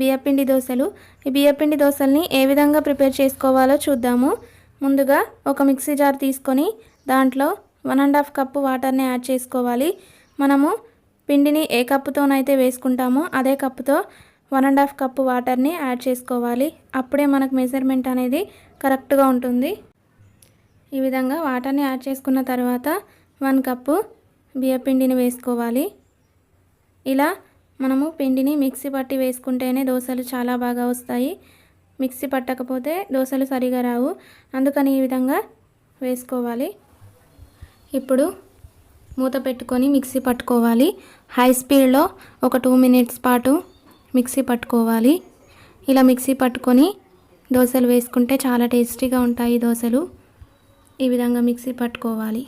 బియ్యపిండి దోశలు. ఈ బియ్యపిండి దోశల్ని ఏ విధంగా ప్రిపేర్ చేసుకోవాలో చూద్దాము. ముందుగా ఒక మిక్సీ జార్ తీసుకొని దాంట్లో వన్ అండ్ హాఫ్ కప్పు వాటర్ని యాడ్ చేసుకోవాలి. మనము పిండిని ఏ కప్పుతోనైతే వేసుకుంటామో అదే కప్పుతో వన్ అండ్ హాఫ్ కప్పు వాటర్ని యాడ్ చేసుకోవాలి. అప్పుడే మనకు మెజర్మెంట్ అనేది కరెక్ట్గా ఉంటుంది. ఈ విధంగా వాటర్ని యాడ్ చేసుకున్న తర్వాత వన్ కప్పు బియ్యపిండిని వేసుకోవాలి. ఇలా మనము పిండిని మిక్సీ పట్టి వేసుకుంటేనే దోశలు చాలా బాగా వస్తాయి. మిక్సీ పట్టకపోతే దోశలు సరిగా రావు. అందుకని ఈ విధంగా వేసుకోవాలి. ఇప్పుడు మూత పెట్టుకొని మిక్సీ పట్టుకోవాలి. హై స్పీడ్లో ఒక టూ మినిట్స్ పాటు మిక్సీ పట్టుకోవాలి. ఇలా మిక్సీ పట్టుకొని దోశలు వేసుకుంటే చాలా టేస్టీగా ఉంటాయి దోశలు. ఈ విధంగా మిక్సీ పట్టుకోవాలి.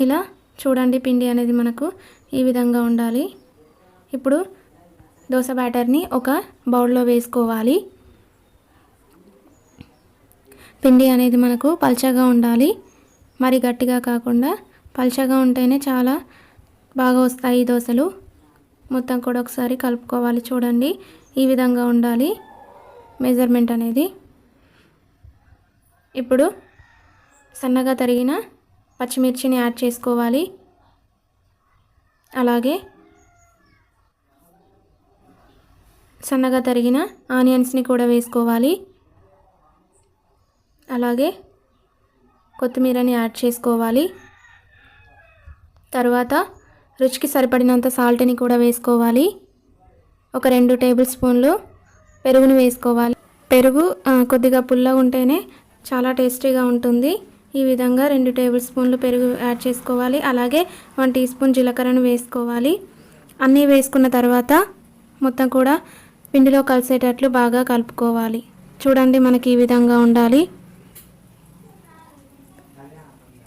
ఇలా చూడండి పిండి అనేది మనకు ఈ విధంగా ఉండాలి. ఇప్పుడు దోశ బ్యాటర్ని ఒక బౌల్లో వేసుకోవాలి. పిండి అనేది మనకు పల్చగా ఉండాలి. మరి గట్టిగా కాకుండా పల్చగా ఉంటేనే చాలా బాగా వస్తాయి దోశలు. మొత్తం కూడా ఒకసారి కలుపుకోవాలి చూడండి. ఈ విధంగా ఉండాలి మెజర్మెంట్ అనేది. ఇప్పుడు సన్నగా తరిగిన పచ్చిమిర్చిని యాడ్ చేసుకోవాలి. అలాగే సన్నగా తరిగిన ఆనియన్స్ని కూడా వేసుకోవాలి. అలాగే కొత్తిమీరని యాడ్ చేసుకోవాలి. తర్వాత రుచికి సరిపడినంత సాల్ట్ని కూడా వేసుకోవాలి. ఒక రెండు టేబుల్ స్పూన్లు పెరుగుని వేసుకోవాలి. పెరుగు కొద్దిగా పుల్లగా ఉంటేనే చాలా టేస్టీగా ఉంటుంది. ఈ విధంగా రెండు టేబుల్ స్పూన్లు పెరుగు యాడ్ చేసుకోవాలి. అలాగే వన్ టీ స్పూన్ జీలకర్రను వేసుకోవాలి. అన్నీ వేసుకున్న తర్వాత మొత్తం కూడా పిండిలో కలిసేటట్లు బాగా కలుపుకోవాలి. చూడండి మనకి ఈ విధంగా ఉండాలి.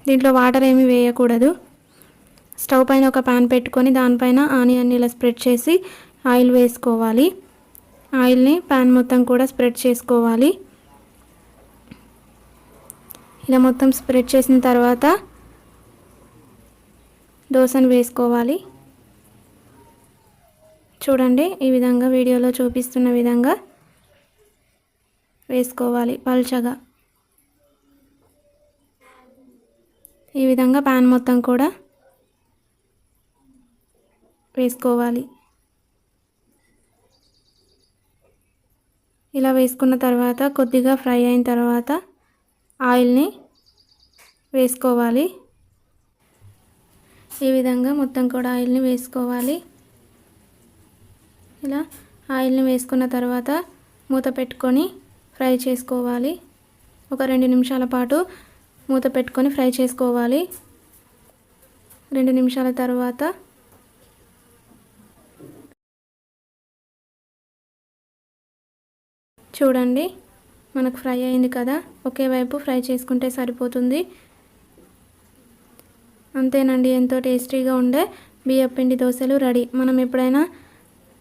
దీంట్లో వాటర్ ఏమీ వేయకూడదు. స్టవ్ పైన ఒక పాన్ పెట్టుకొని దానిపైన ఆనియన్ ఇలా స్ప్రెడ్ చేసి ఆయిల్ వేసుకోవాలి. ఆయిల్ని పాన్ మొత్తం కూడా స్ప్రెడ్ చేసుకోవాలి. ఇలా మొత్తం స్ప్రెడ్ చేసిన తర్వాత దోశను వేసుకోవాలి. చూడండి ఈ విధంగా వీడియోలో చూపిస్తున్న విధంగా వేసుకోవాలి పల్చగా. ఈ విధంగా పాన్ మొత్తం కూడా వేసుకోవాలి. ఇలా వేసుకున్న తర్వాత కొద్దిగా ఫ్రై అయిన తర్వాత ఆయిల్ని వేసుకోవాలి. ఈ విధంగా మొత్తం కూడా ఆయిల్ని వేసుకోవాలి. ఇలా ఆయిల్ని వేసుకున్న తర్వాత మూత పెట్టుకొని ఫ్రై చేసుకోవాలి. ఒక రెండు నిమిషాల పాటు మూత పెట్టుకొని ఫ్రై చేసుకోవాలి. రెండు నిమిషాల తర్వాత చూడండి. మనకు ఫ్రై అయింది కదా? ఒకే వైపు ఫ్రై చేసుకుంటే సరిపోతుంది. అంతేనండి ఎంతో టేస్టీగా ఉండే బియ్యపిండి దోశలు రెడీ. మనం ఎప్పుడైనా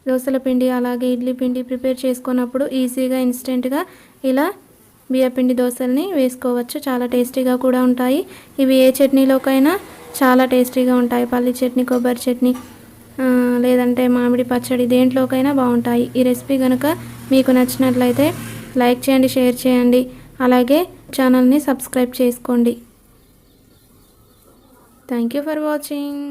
దోశల పిండి అలాగే ఇడ్లీ పిండి ప్రిపేర్ చేసుకున్నప్పుడు ఈజీగా ఇన్స్టెంట్గా ఇలా బియ్యపిండి దోశల్ని వేసుకోవచ్చు. చాలా టేస్టీగా కూడా ఉంటాయి. ఇవి ఏ చట్నీలోకైనా చాలా టేస్టీగా ఉంటాయి. పల్లి చట్నీ కొబ్బరి చట్నీ లేదంటే మామిడి పచ్చడి దేంట్లోకైనా బాగుంటాయి. ఈ రెసిపీ కనుక మీకు నచ్చినట్లయితే లైక్ చేయండి షేర్ చేయండి. అలాగే ఛానల్ని సబ్స్క్రైబ్ చేసుకోండి. Thank you for watching